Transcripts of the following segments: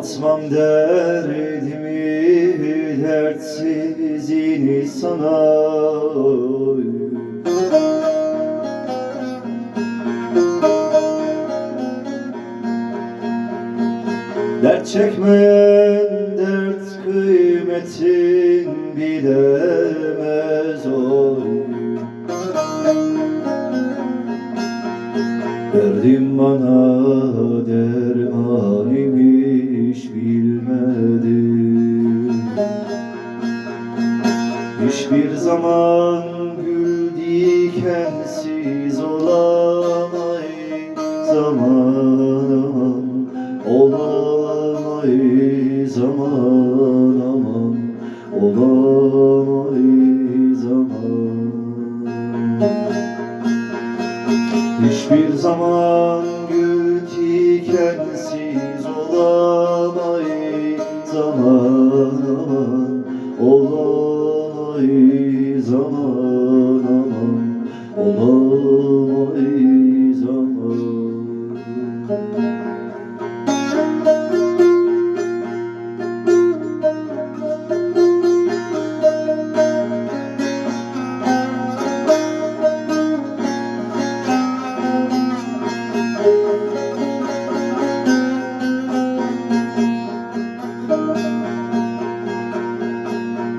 Anlatmam derdimi dertsizini sana. Dert çekmeyen dert kıymetin bilemez oy Derdim bana derman Hiçbir zaman gül dikensiz olamay zaman aman Olamay zaman aman Olamay zaman. Hiçbir zaman gül tikensiz aman olamay zaman?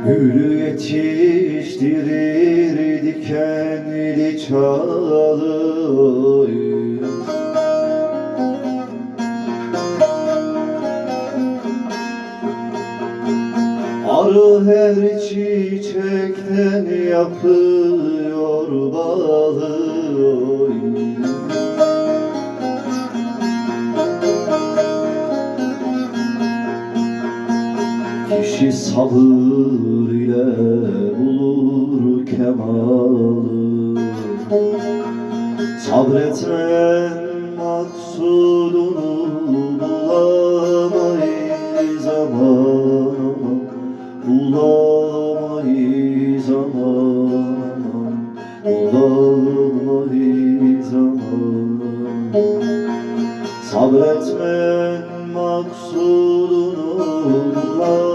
Gülü yetiştirir dikenli çalı Arı her çiçekten yapıyor balı Kişi sabır ile bulur kemalı Sabretmen maksudunu bulamayız zaman Bulamayız zaman Bulamayız zaman Sabretmen maksudunu bulamayız